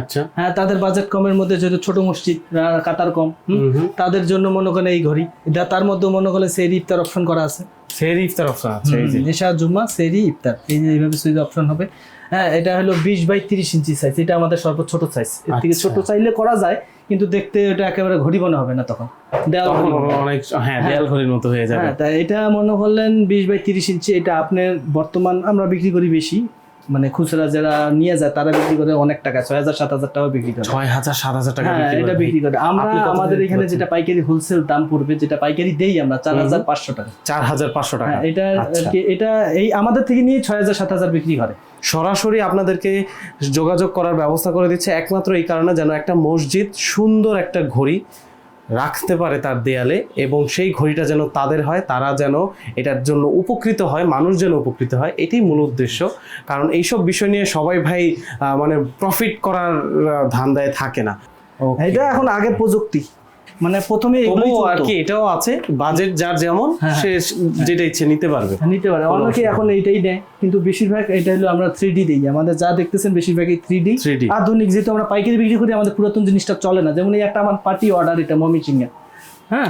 আচ্ছা। হ্যাঁ তাদের বাজেট কমের মধ্যে যেহেতু ছোট মসজিদ কাতার কম। তাদের জন্য মনে করেন এই ঘড়ি। এটা তার মধ্যে মনে করেন সেরি ইফতার অপশন করা আছে। সেরি ইফতার অপশন আছে এই যে। নেশা জুম্মা সেরি ইফতার। এই যে এইভাবে সুইচ অপশন হবে। হ্যাঁ এটা হলো বিশ বাই তিরিশ ইঞ্চি সাইজ এটা আমাদের সর্বোচ্চ ছোট সাইজ এর থেকে আচ্ছা। ছোট চাইলে করা যায় কিন্তু দেখতে এটা একেবারে ঘড়ি মনে হবে না তখন। হবে। অনেক হ্যাঁ দেয়াল ঘড়ির মতো হয়ে যাবে। হ্যাঁ তা এটা মনে করলেন বিশ বাই তিরিশ ইঞ্চি। এটা আপনার বর্তমান আমরা বিক্রি করি বেশি। মানে খুচরা যারা নিয়ে যায় তারা বিক্রি করে অনেক টাকা ছয় হাজার সাত হাজার টাকা বিক্রি করে। ছয় হাজার সাত হাজার টাকা হ্যাঁ এটা বিক্রি করে। আমরা আমাদের এখানে যেটা পাইকারি হোলসেল দাম পড়বে যেটা পাইকারি দেই আমরা চার হাজার পাঁচশো টাকা। চার হাজার পাঁচশো টাকা। হ্যাঁ এটা আর আচ্ছা। কি এটা এই আমাদের থেকে নিয়ে ছয় হাজার সাত হাজার বিক্রি করে। সরাসরি আপনাদেরকে যোগাযোগ করার ব্যবস্থা করে দিচ্ছে একমাত্র এই কারণে যেন একটা মসজিদ সুন্দর একটা ঘড়ি রাখতে পারে তার দেয়ালে এবং সেই ঘড়িটা যেন তাদের হয় তারা যেন এটার জন্য উপকৃত হয় মানুষ যেন উপকৃত হয় এটাই মূল উদ্দেশ্য। কারণ এইসব বিষয় নিয়ে সবাই ভাই মানে প্রফিট করার ধান্দায় থাকে না। এটা এখন আগে প্রযুক্তি। মানে প্রথমে এগুলোই আর কি এটাও আছে বাজেট যার যেমন হ্যাঁ, সে যেটা ইচ্ছে নিতে পারবে। নিতে পারে অনেকে এখন এইটাই নেয় কিন্তু বেশিরভাগ এটা হলো আমরা থ্রি ডি দিই। আমাদের যা দেখতেছেন বেশিরভাগই থ্রি ডি 3D আধুনিক যেহেতু আমরা পাইকারি বিক্রি করি আমাদের পুরাতন জিনিসটা চলে না। যেমন এই একটা আমার পার্টি অর্ডার এটা মমি চিংয়া হ্যাঁ?